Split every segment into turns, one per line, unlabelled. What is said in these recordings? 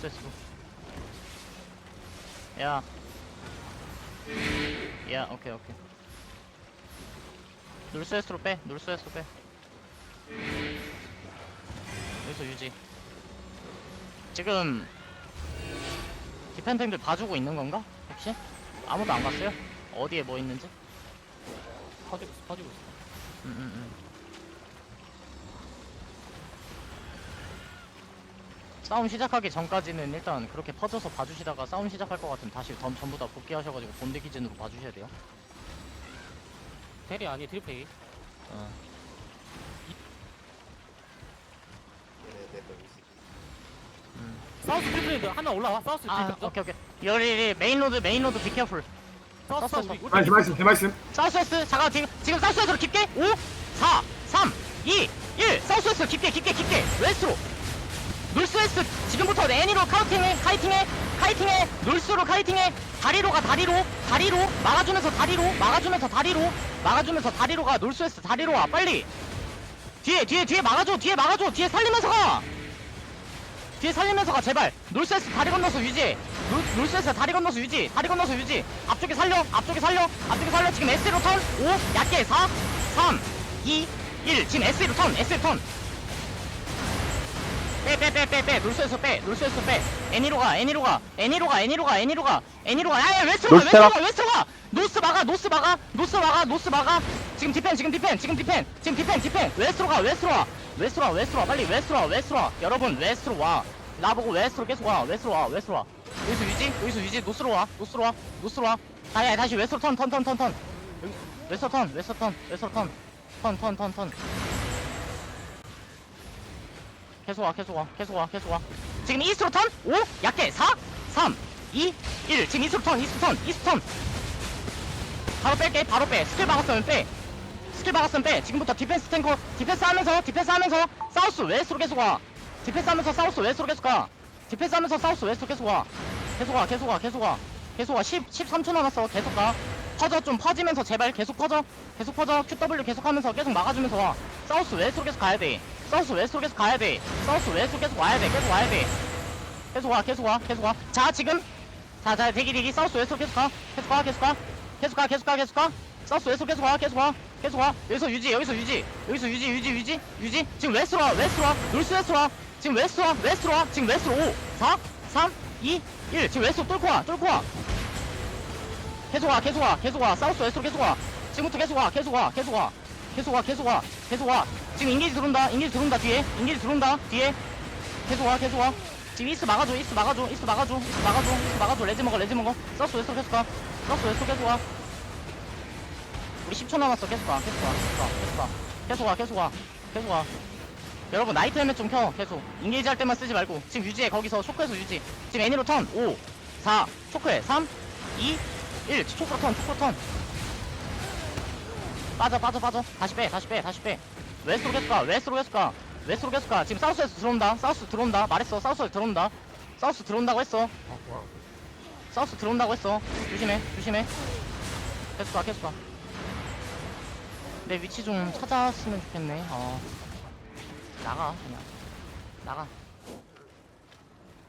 놀스웨스로 야. 야, 오케이, 오케이. 놀스웨스로 빼, 놀스웨스로 빼. 여기서 유지. 지금 디펜딩들 봐주고 있는 건가? 혹시? 아무도 안 갔어요? 어디에 뭐 있는지?
퍼지고 있어 퍼지고 있어
음, 음, 음. 싸움 시작하기 전까지는 일단 그렇게 퍼져서 봐주시다가 싸움 시작할 것 같으면 다시 전, 전부 다 복귀하셔가지고 본대 기준으로 봐주셔야 돼요.
대리 아니 트리페이
어. 음.
사우스 트리플레이드 하나 올라와 사우스
아,
트리플레이드
오케이 오케이. 여기 메인 로드 메인 로드 비케어풀.
사우스 사우스 우리 우리
말씀 말씀
사우스웨스트 잠깐 지금 지금 사우스웨스트로 깊게 5 4 3 2 1 사우스웨스트 깊게 깊게 깊게 웨스트로 놀스웨스트 지금부터 애니로 카우팅해 카이팅해 카이팅해. 놀스로 카이팅해. 다리로 가 다리로 다리로 막아주면서 다리로 막아주면서 다리로 막아주면서 다리로 가 놀스웨스트 다리로 와 빨리. 뒤에 뒤에 뒤에 막아줘 뒤에 막아줘 뒤에 살리면서 가. 뒤에 살리면서 가 제발. 놀스웨스트 다리 건너서 유지. 놀, 놀스웨스트 다리 건너서 유지. 다리 건너서 유지. 앞쪽에 살려 앞쪽에 살려 앞쪽에 살려. 지금 S로 턴. 5 얕게. 4 3 2 1 지금 S로 턴 S로 턴 빼빼빼 빼빼. 놀스에서 빼. 애니로 가 애니로 가 애니로 가 애니로 가 애니로 가 애니로 가. 야야 웨스트로 가 웨스트로 가 웨스트로 가. 노스 막아 노스 막아 노스 막아 노스 막아. 지금 디펜 지금 디펜 지금 디펜 지금 디펜 디펜. 웨스트로 가 웨스트로 와. 웨스트로 와 웨스트로 와. 빨리 웨스트로 와 웨스트로 와. 여러분 웨스트로 와. 나보고 웨스트로 계속 와 웨스트로 와 웨스트로 와. 여기서 유지 여기서 유지. 노스로 와 노스로 와 노스로 와. 다시 다시 웨스트로 턴턴턴 턴턴. 웨스트로 턴 웨스트로 턴 웨스트로 턴턴 턴턴턴 계속 와 계속 와 계속 와 계속 와. 지금 이스트로 턴? 5 약게 4 3 2 1 지금 이스트로 턴 이스트로 턴 이스트로 턴. 바로 뺄게 바로 빼. 스킬 박았으면 빼. 스킬 박았으면 빼. 지금부터 디펜스 탱커 디펜스 하면서 디펜스 하면서 사우스 웨스트로 계속 와. 디펜스 하면서 사우스 웨스트로 계속 가. 디펜스 하면서 사우스 웨스트로 계속 와. 계속 와 계속 와 계속 와. 계속 와. 10, 13초 남았어. 계속 가. 퍼져 좀 퍼지면서 제발 계속 퍼져. 계속 퍼져. QW 계속 하면서 계속 막아주면서 와. 사우스 웨스트로 계속 가야 돼 사우스 웨스트로 계속 가야 돼 사우스 웨스트로 계속 와야 돼 계속 와야 돼 계속 와 계속 와 계속 와 자 지금 자 자 대기 대기 사우스 웨스트로 계속 가 계속 가 계속 가 계속 가 계속 가 계속 가 사우스 웨스트로 계속 와 계속 와 계속 와 여기서 유지 여기서 유지 여기서 유지 유지 유지 유지 지금 웨스트로 와 웨스트로 와 놀스 웨스트로 와 지금 웨스트로 와 웨스트로 와 지금 웨스트로 5 4 3 2 1 지금 웨스트로 뚫고 와 뚫고 와 계속 와 계속 와 계속 와 사우스 웨스트로 계속 와 지금부터 계속 와 계속 와 계속 와 계속 와 계속 와 계속 와 지금 인게이지 들어온다. 인게이지 들어온다 뒤에. 인게이지 들어온다 뒤에. 계속 와 계속 와. 지금 이스 막아줘 이스 막아줘 이스 막아줘 이스 막아줘 이스 막아줘. 레지 먹어 레지 먹어. 사우스 웨스트로 계속 가. 사우스 웨스트로 계속 와. 우리 10초 남았어. 계속 와 계속 와 계속 와 계속 와. 계속 와 계속 와 여러분 나이트 헬멧 좀 켜 계속. 인게이지 할 때만 쓰지 말고. 지금 유지해 거기서 초크에서 유지. 지금 애니로 턴. 5 4 초크해. 3 2 1 초크로 턴 초크로 턴. 빠져 빠져 빠져. 다시 빼 다시 빼 다시 빼 웨스트로 계속 가 웨스트로 계속 가. 웨스트로 계속 가. 지금 사우스에서 들어온다. 사우스 들어온다. 말했어. 사우스에서 들어온다. 사우스 들어온다고 했어. 사우스 들어온다고 했어. 조심해 조심해. 계속 가 계속 가내 위치 좀 찾았으면 좋겠네. 어. 나가 그냥. 나가.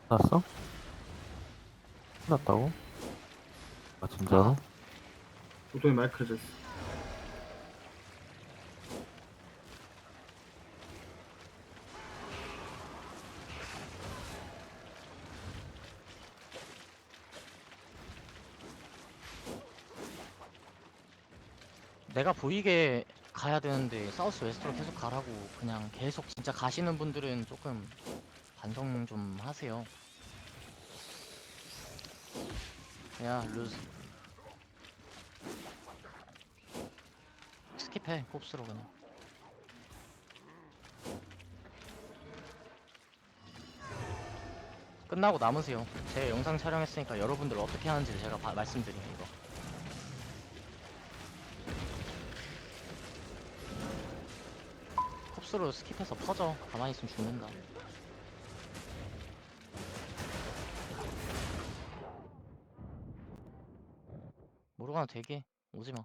났어? 났다고? 아 진짜로?
보통의 마이크를 졌
내가 보이게 가야 되는데 사우스 웨스트로 계속 가라고 그냥 계속 진짜 가시는 분들은 조금 반성 좀 하세요. 야 루즈 스킵해 곱스로 그냥. 끝나고 남으세요. 제 영상 촬영했으니까 여러분들 어떻게 하는지 제가 바- 말씀드릴게요. 이거. Kop스로 스킵해서 퍼져. 가만히 있으면 죽는다. 모르가나 되게. 오지마